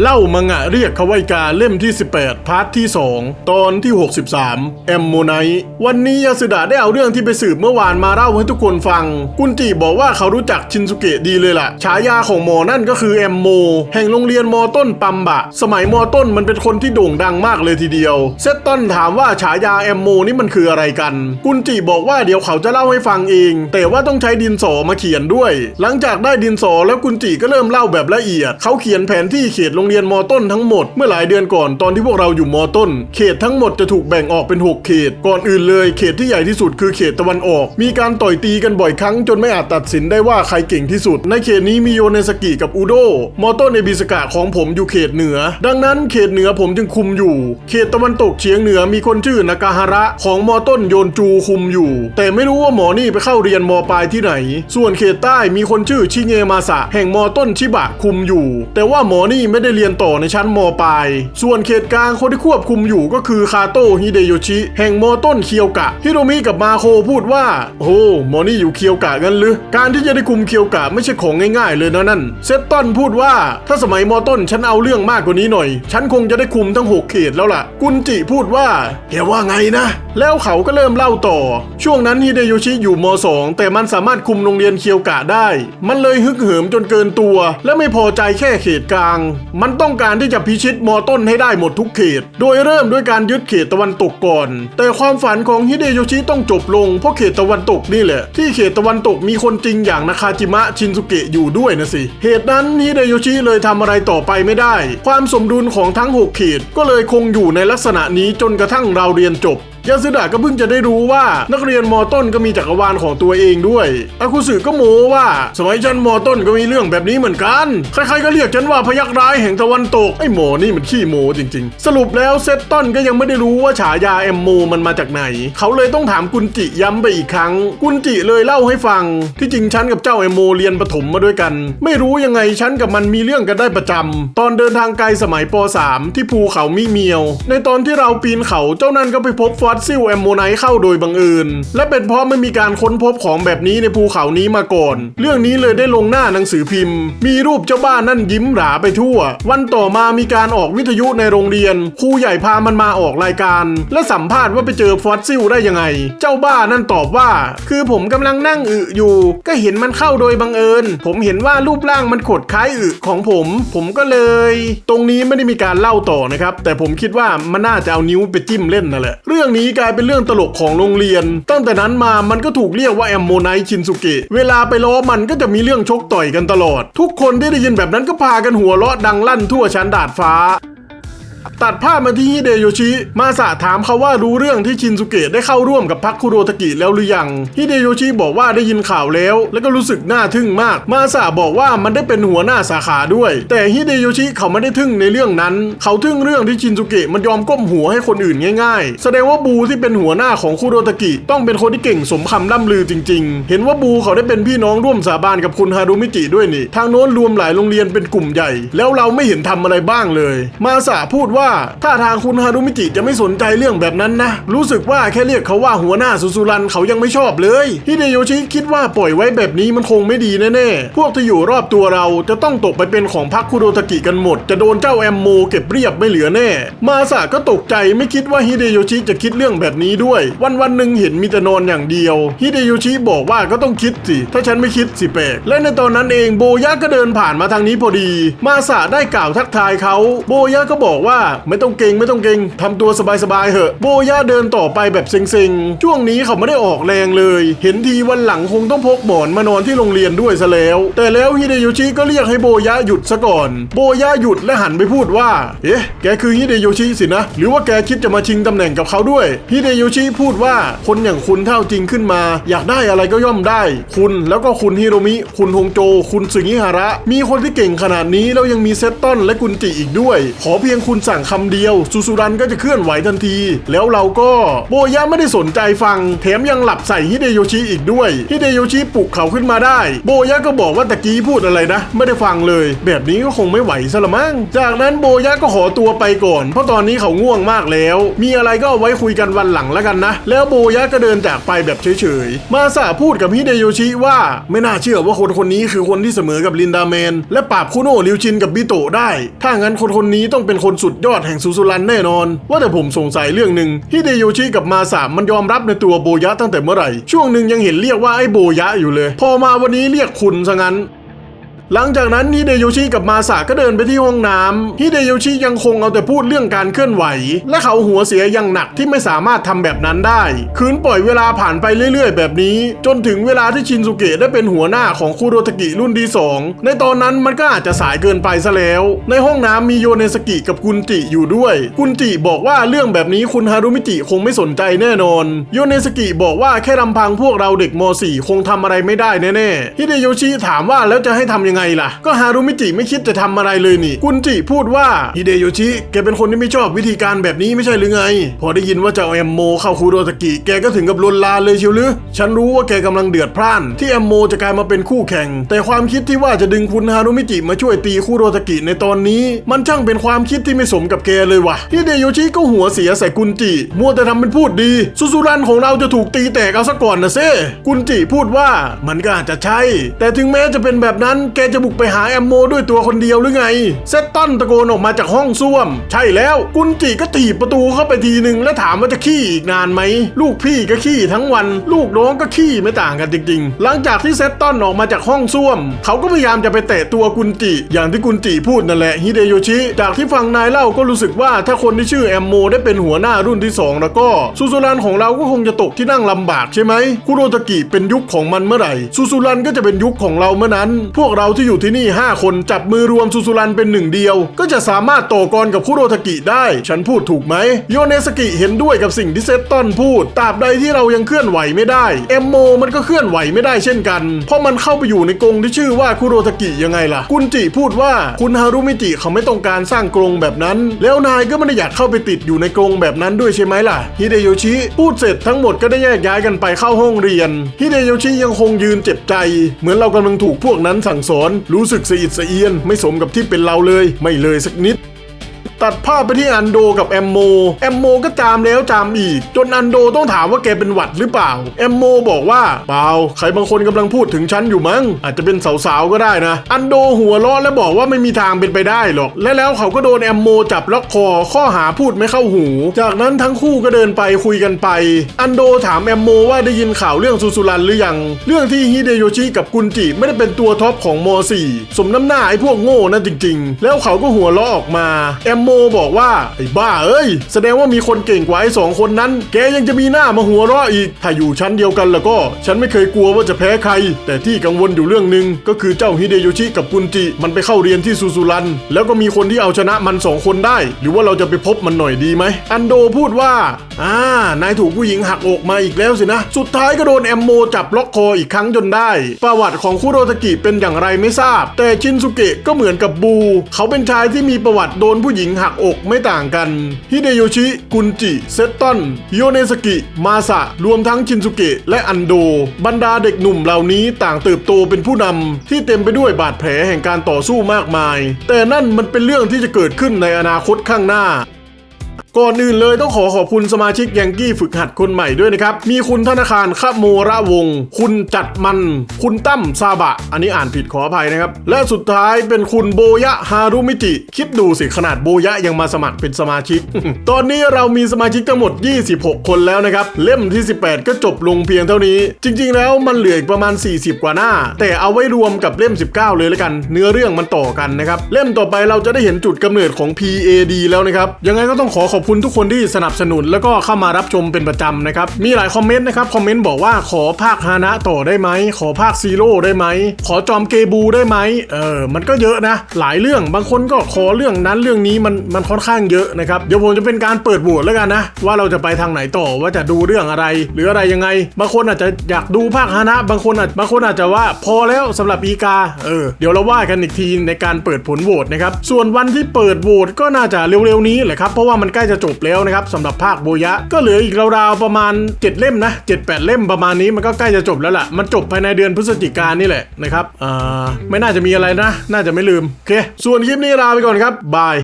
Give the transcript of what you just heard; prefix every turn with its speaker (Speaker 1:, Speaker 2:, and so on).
Speaker 1: เล่ามังงะเรียกเขาไว้กาเล่มที่ 18 พาร์ทที่ 2 ตอนที่ 63 แอมโมไนวันนี้ยาสุดะได้เอาเรื่องที่ไปสืบเมื่อวานมาเล่าให้ทุกคนฟัง กุนจิบอกว่าเขารู้จักชินสุเกะดีเลยล่ะ ฉายาของหมอนั่นก็คือแอมโม แห่งโรงเรียนมอต้นปัมบะ สมัยมอต้นมันเป็นคนที่โด่งดังมากเลยทีเดียว เซตตันถามว่าฉายาแอมโมนี่มันคืออะไรกัน กุนจิบอกว่าเดี๋ยวเขาจะเล่าให้ฟังเอง แต่ว่าต้องใช้ดินสอมาเขียนด้วย หลังจากได้ดินสอแล้วกุนจิก็เริ่มเล่าแบบละเอียด เขาเขียนแผนที่เขตโรงเรียนมอต้นทั้งหมดเมื่อหลายเดือนก่อนตอนที่พวกเราอยู่มอต้น เขตทั้งหมดจะถูกแบ่งออกเป็น 6 เขต ก่อนอื่นเลยเขตที่ใหญ่ที่สุดคือเขตตะวันออก มีการต่อยตีกันบ่อยครั้งจนไม่อาจตัดสินได้ว่าใครเก่งที่สุด ในเขตนี้มีโยเนสกิกับอุโดมอต้นในบิสกะของผมอยู่เขตเหนือ ดังนั้นเขตเหนือผมจึงคุมอยู่ เขตตะวันตกเฉียงเหนือมีคนชื่อนากาฮาระของมอต้นโยนจูคุมอยู่ แต่ไม่รู้ว่าหมอนี่ไปเข้าเรียนมอปลายที่ไหน ส่วนเขตใต้มีคนชื่อชิเงมาสะแห่งมอต้นชิบะคุมอยู่ แต่ว่าหมอนี่ไม่ได้เรียนต่อในชั้นมปลาย ส่วนเขตกลางคนที่ควบคุมอยู่ก็คือคาโตะฮิเดโยชิ แห่งมอต้นเคียวกะ ฮิโรมิกับมาโคพูดว่า โอ้มอนี่อยู่เคียวกะกันหรือ การที่จะได้คุมเคียวกะไม่ใช่ของง่ายๆเลยนะนั่น เซตตันพูดว่า ถ้าสมัยมอต้นฉันเอาเรื่องมากกว่านี้หน่อย ฉันคงจะได้คุมทั้ง 6 เขตแล้วล่ะ กุนจิพูดว่าแกว่าไงนะ แล้วเขาก็เริ่มเล่าต่อ ช่วงนั้นฮิเดโยชิอยู่ม 2 แต่มันสามารถคุมโรงเรียนเคียวกะได้ มันเลยฮึกเหิมจนเกินตัว และไม่พอใจแค่เขตกลางมันต้องการที่จะพิชิตมอต้นให้ได้หมดทุกเขต โดยเริ่มด้วยการยึดเขตตะวันตกก่อน แต่ความฝันของฮิเดโยชิต้องจบลงเพราะเขตตะวันตกนี่แหละ ที่เขตตะวันตกมีคนจริงอย่างนาคาจิมะชินสุเกะอยู่ด้วยนะสิ เหตุนั้นฮิเดโยชิเลยทำอะไรต่อไปไม่ได้ ความสมดุลของทั้ง 6 เขตก็เลยคงอยู่ในลักษณะนี้จนกระทั่งเราเรียนจบ ยาสึดะก็เพิ่งจะได้รู้ว่านักเรียนมอต้นก็มีจักรวาลของตัวเองด้วยอากุสึก็โม้ว่า สมัยฉันมอต้นก็มีเรื่องแบบนี้เหมือนกัน ใครๆก็เรียกฉันว่าพยักร้ายแห่งตะวันตก ไอ้หมอนี่มันขี้โมจริง ๆ สรุปแล้วเซตต้นก็ยังไม่ได้รู้ว่าฉายาแอมโมมันมาจากไหน เขาเลยต้องถามกุนจิย้ำไปอีกครั้ง กุนจิเลยเล่าให้ฟัง ที่จริงฉันกับเจ้าแอมโมเรียนประถมมาด้วยกัน ไม่รู้ยังไงฉันกับมันมีเรื่องกันได้ประจำตอนเดินทางไกลสมัยป .3 ที่ภูเขามิเมียว ในตอนที่เราปีนเขาเจ้านั่นก็ไปพบฟอสซิลแอมโมไนเข้าโดยบังเอิญและเป็นเพราะไม่มีการค้นพบของแบบนี้ในภูเขานี้มาก่อน เรื่องนี้เลยได้ลงหน้าหนังสือพิมพ์ มีรูปเจ้าบ้านนั่นยิ้มหราไปทั่ว วันต่อมามีการออกวิทยุในโรงเรียนครูใหญ่พามันมาออกรายการ และสัมภาษณ์ว่าไปเจอฟอสซิลได้ยังไง เจ้าบ้านั่นตอบว่า คือผมกำลังนั่งอึอยู่ ก็เห็นมันเข้าโดยบังเอิญ ผมเห็นว่ารูปร่างมันขดคล้ายอึของผม ผมก็เลย ตรงนี้ไม่ได้มีการเล่าต่อนะครับ แต่ผมคิดว่ามันน่าจะเอานิ้วไปจิ้มเล่นนั่นแหละ เรื่องนี้กลายเป็นเรื่องตลกของโรงเรียน ตั้งแต่นั้นมามันก็ถูกเรียกว่าแอมโมไนชินสุเกะเวลาไปล้อมันก็จะมีเรื่องชกต่อยกันตลอด ทุกคนที่ได้ยินแบบนั้นก็พากันหัวเราะดังลั่นทั่วชั้นดาดฟ้า ตัดภาพมาที่ฮิเดโยชิ มาสะถามเขาว่ารู้เรื่องที่ชินสุเกะได้เข้าร่วมกับพักคุโรตากิแล้วหรือยังฮิเดโยชิบอกว่าได้ยินข่าวแล้ว แล้วก็รู้สึกน่าทึ่งมาก มาสะบอกว่ามันได้เป็นหัวหน้าสาขาด้วย แต่ฮิเดโยชิเขาไม่ได้ทึ่งในเรื่องนั้น เขาทึ่งเรื่องที่ชินสุเกะมันยอมก้มหัวให้คนอื่นง่ายๆ แสดงว่าบูที่เป็นหัวหน้าของคุโรตากิ ต้องเป็นคนที่เก่งสมคำล่ำลือจริง ๆ เห็นว่าบูเขาได้เป็นพี่น้องร่วมสาบานกับคุณฮารุมิจิด้วยนี่ ทางโน้นรวมหลายโรงเรียนเป็นกลุ่มใหญ่ แล้วเราไม่เห็นทำอะไรบ้างเลย มาสะพูดว่าถ้าทางคุณฮารุมิจิจะไม่สนใจเรื่องแบบนั้นนะ รู้สึกว่าแค่เรียกเขาว่าหัวหน้าสุสุรันเขายังไม่ชอบเลยฮิเดโยชิคิดว่าปล่อยไว้แบบนี้มันคงไม่ดีแน่ๆ พวกที่อยู่รอบตัวเราจะต้องตกไปเป็นของพักคุโรตากิกันหมด จะโดนเจ้าแอมโมเก็บเรียบไม่เหลือแน่ มาสะก็ตกใจไม่คิดว่าฮิเดโยชิจะคิดเรื่องแบบนี้ด้วย วันวันหนึ่งเห็นมีแต่นอนอย่างเดียวฮิเดโยชิบอกว่าก็ต้องคิดสิ ถ้าฉันไม่คิดสิแปลกและในตอนนั้นเองโบยะก็เดินผ่านมาทางนี้พอดี มาสะได้กล่าวทักทายเขา โบยะก็บอกว่าไม่ต้องเกรงไม่ต้องเกรงทำตัวสบายๆเหอะ โบย่าเดินต่อไปแบบเซ็งๆ ช่วงนี้เขาไม่ได้ออกแรงเลย เห็นทีวันหลังคงต้องพกหมอนมานอนที่โรงเรียนด้วยซะแล้ว แต่แล้วฮิเดโยชิก็เรียกให้โบย่าหยุดซะก่อน โบย่าหยุดและหันไปพูดว่า เอ๊ะ แกคือฮิเดโยชิสินะ หรือว่าแกคิดจะมาชิงตำแหน่งกับเขาด้วย ฮิเดโยชิพูดว่าคนอย่างคุณเท่าจริงขึ้นมา อยากได้อะไรก็ย่อมได้ คุณแล้วก็คุณฮิโรมิ คุณฮงโจ คุณสึงิฮาระ มีคนที่เก่งขนาดนี้แล้วยังมีเซตตันและกุนจิอีกด้วย ขอเพียงคุณสั่งอย่างคำเดียวซูซูรันก็จะเคลื่อนไหวทันที แล้วเราก็โบยะไม่ได้สนใจฟัง แถมยังหลับใส่ฮิเดโยชิอีกด้วยฮิเดโยชิปลุกเขาขึ้นมาได้ โบยะก็บอกว่าตะกี้พูดอะไรนะ ไม่ได้ฟังเลย แบบนี้ก็คงไม่ไหวซะละมั้งจากนั้นโบยะก็ขอตัวไปก่อน เพราะตอนนี้เขาง่วงมากแล้ว มีอะไรก็เอาไว้คุยกันวันหลังแล้วกันนะ แล้วโบยะก็เดินจากไปแบบเฉยๆ มาสาพูดกับฮิเดโยชิว่าไม่น่าเชื่อว่าคนคนนี้คือคนที่เสมอกับลินดาแมน และปราบคุโนะริวชินกับบิโตได้ ถ้างั้นคนคนนี้ต้องเป็นคนสุดยอดแห่งซูซูรันแน่นอน ว่าแต่ผมสงสัยเรื่องหนึ่งฮิเดโยชิกับมาสามันยอมรับในตัวโบยะตั้งแต่เมื่อไหร่ ช่วงหนึ่งยังเห็นเรียกว่าไอ้โบยะอยู่เลย พอมาวันนี้เรียกคุณซะงั้น หลังจากนั้นฮิเดโยชิกับมาสาก็เดินไปที่ห้องน้ำฮิเดโยชิยังคงเอาแต่พูดเรื่องการเคลื่อนไหว และเขาหัวเสียอย่างหนักที่ไม่สามารถทำแบบนั้นได้ คืนปล่อยเวลาผ่านไปเรื่อย ๆ แบบนี้ จนถึงเวลาที่ชินสุเกะได้เป็นหัวหน้าของคุโรตากิรุ่นที่สองในตอนนั้นมันก็อาจจะสายเกินไปซะแล้ว ในห้องน้ำมีโยเนสกิกับกุนจิอยู่ด้วย กุนจิบอกว่าเรื่องแบบนี้คุณฮารุมิจิคงไม่สนใจแน่นอน โยเนสกิบอกว่าแค่ลำพังพวกเราเด็กม .4 คงทำอะไรไม่ได้แน่ๆฮิเดโยชิถามว่าแล้วจะให้ทำยังไงล่ะ ก็ฮารุมิจิไม่คิดจะทำอะไรเลยนี่ กุนจิพูดว่าฮิเดโยชิ แกเป็นคนที่ไม่ชอบวิธีการแบบนี้ไม่ใช่หรือไง พอได้ยินว่าจะเอาแอมโมเข้าคูโรตากิแกก็ถึงกับลนลานเลยเชียวหรือฉันรู้ว่าแกกำลังเดือดพล่าน ที่แอมโมจะกลายมาเป็นคู่แข่ง แต่ความคิดที่ว่าจะดึงคุณฮารุมิจิมาช่วยตีคูโรตากิในตอนนี้ มันช่างเป็นความคิดที่ไม่สมกับแกเลยว่ะฮิเดโยชิก็หัวเสียใส่กุนจิมัวแต่ทำเป็นพูดดีซูซูรันของเราจะถูกตีแตกเอาซะก่อนนะเซ่กุนจิพูดว่ามันก็อาจจะใช่ แต่ถึงแม้จะเป็นแบบนั้นแกจะบุกไปหาแอมโมด้วยตัวคนเดียวหรือไง เซตตันตะโกนออกมาจากห้องส้วม ใช่แล้วกุนจิก็ถีบประตูเข้าไปทีหนึ่งแล้วถามว่าจะขี้อีกนานไหม ลูกพี่ก็ขี้ทั้งวัน ลูกน้องก็ขี้ไม่ต่างกันจริงๆ หลังจากที่เซตตันออกมาจากห้องส้วม เขาก็พยายามจะไปเตะตัวกุนจิ อย่างที่กุนจิพูดนั่นแหละฮิเดโยชิ จากที่ฟังนายเล่าก็รู้สึกว่าถ้าคนที่ชื่อแอมโมได้เป็นหัวหน้ารุ่นที่สองแล้วก็ซูซูรันของเราก็คงจะตกที่นั่งลำบากใช่ไหมคุโรตากิเป็นยุคของมันเมื่อไหร่ซูซูรันก็จะเป็นยุคของเราเมื่อนั้น พวกเราที่อยู่ที่นี่ 5 คนจับมือรวมซูซูรันเป็นหนึ่งเดียว ก็จะสามารถต่อกรกับคุโรตากิได้ ฉันพูดถูกไหม โยเนสกิเห็นด้วยกับสิ่งที่เซตตันพูดตราบใดที่เรายังเคลื่อนไหวไม่ได้เอมโมมันก็เคลื่อนไหวไม่ได้เช่นกัน เพราะมันเข้าไปอยู่ในกรงที่ชื่อว่าคุโรตากิยังไงล่ะ กุนจิพูดว่าคุณฮารุมิจิเขาไม่ต้องการสร้างกรงแบบนั้น แล้วนายก็ไม่ได้อยากเข้าไปติดอยู่ในกรงแบบนั้นด้วยใช่ไหมล่ะฮิเดโยชิพูดเสร็จทั้งหมดก็ได้แยกย้ายกันไปเข้าห้องเรียนฮิเดโยชิยังคงยืนเจ็บใจ เหมือนเรากำลังถูกพวกนั้นสั่งสอนรู้สึกสะอิดสะเอียน ไม่สมกับที่เป็นเราเลย ไม่เลยสักนิด ตัดภาพไปที่อันโดกับแอมโม แอมโมก็จามแล้วจามอีก จนอันโดต้องถามว่าแกเป็นหวัดหรือเปล่า แอมโมบอกว่าเปล่า ใครบางคนกำลังพูดถึงฉันอยู่มั้ง อาจจะเป็นสาวๆก็ได้นะ อันโดหัวเราะและบอกว่าไม่มีทางเป็นไปได้หรอก และแล้วเขาก็โดนแอมโมจับล็อกคอข้อหาพูดไม่เข้าหู จากนั้นทั้งคู่ก็เดินไปคุยกันไป อันโดถามแอมโมว่าได้ยินข่าวเรื่องซูซูรันหรือยัง เรื่องที่ฮิเดโยชิกับกุนจิไม่ได้เป็นตัวท็อปของม .4 สมน้ำหน้าไอ้พวกโง่นั่นจริง ๆ แล้วเขาก็หัวเราะออกมา แอมโมบอกว่า ไอ้บ้าเอ้ย แสดงว่ามีคนเก่งกว่าไอ้สองคนนั้น แกยังจะมีหน้ามาหัวเราะอีก ถ้าอยู่ชั้นเดียวกันแล้วก็ ฉันไม่เคยกลัวว่าจะแพ้ใคร แต่ที่กังวลอยู่เรื่องหนึ่งก็คือเจ้าฮิเดโยชิกับกุนจิ มันไปเข้าเรียนที่ซูซูรัน แล้วก็มีคนที่เอาชนะมันสองคนได้ หรือว่าเราจะไปพบมันหน่อยดีไหม อันโดพูดว่า อ่า นายถูกผู้หญิงหักอกมาอีกแล้วสินะ สุดท้ายก็โดนแอมโมจับล็อกคออีกครั้งจนได้ ประวัติของคุโรตากิเป็นอย่างไรไม่ทราบ แต่ชินสุเกะก็เหมือนกับบู เขาเป็นชายที่มีประวัติโดนผู้หญิงหกอกไม่ต่างกัน ฮิเดโยชิ กุนจิ เซตตันโยเนสกิ มาสะ รวมทั้งชินสุเกะและอันโด บรรดาเด็กหนุ่มเหล่านี้ต่างเติบโตเป็นผู้นำที่เต็มไปด้วยบาดแผลแห่งการต่อสู้มากมาย แต่นั่นมันเป็นเรื่องที่จะเกิดขึ้นในอนาคตข้างหน้า ก่อนอื่นเลยต้องขอขอบคุณสมาชิกยังกี้ฝึกหัดคนใหม่ด้วยนะครับ มีคุณธนาคารคโมระวง คุณจัดมัน คุณตั้มซาบะ อันนี้อ่านผิดขออภัยนะครับ และสุดท้ายเป็นคุณโบยะฮารุมิจิคิดดูสิขนาดโบยะยังมาสมัครเป็นสมาชิก ตอนนี้เรามีสมาชิกทั้งหมด 26 คนแล้วนะครับ เล่มที่ 18 ก็จบลงเพียงเท่านี้ จริง ๆ แล้วมันเหลืออีกประมาณ 40 กว่าหน้า แต่เอาไว้รวมกับเล่ม 19 เลยแล้วกัน เนื้อเรื่องมันต่อกันนะครับเล่มต่อไปเราจะได้เห็นจุดกำเนิดของ PAD แล้วนะครับยังไงก็ต้องขอขอบอบคุณทุกคนที่สนับสนุนแล้วก็เข้ามารับชมเป็นประจำนะครับ มีหลายคอมเมนต์นะครับ คอมเมนต์บอกว่าขอภาคฮานะต่อได้ไหม ขอภาคซีโร่ได้ไหม ขอจอมเกบูได้ไหม เออ มันก็เยอะนะ หลายเรื่อง บางคนก็ขอเรื่องนั้นเรื่องนี้มันมันค่อนข้างเยอะนะครับ เดี๋ยวผมจะเป็นการเปิดโหวตแล้วกันนะ ว่าเราจะไปทางไหนต่อ ว่าจะดูเรื่องอะไร หรืออะไรยังไง บางคนอาจจะอยากดูภาคฮานะ บางคนอาจบางคนอาจจะว่าพอแล้วสำหรับอีกา เออ เดี๋ยวเราว่ากันอีกทีในการเปิดผลโหวตนะครับ ส่วนวันที่เปิดโหวตก็น่าจะเร็วๆนี้แหละครับ เพราะว่ามันใกล้จะจบแล้วนะครับสำหรับภาคโบยะ ก็เหลืออีกราวๆประมาณ 7 เล่มนะ7-8 เล่มประมาณนี้มันก็ใกล้จะจบแล้วล่ะ มันจบภายในเดือนพฤศจิกายนนี่แหละนะครับอ่าไม่น่าจะมีอะไรนะ น่าจะไม่ลืม โอเค ส่วนคลิปนี้ลาไปก่อนครับบาย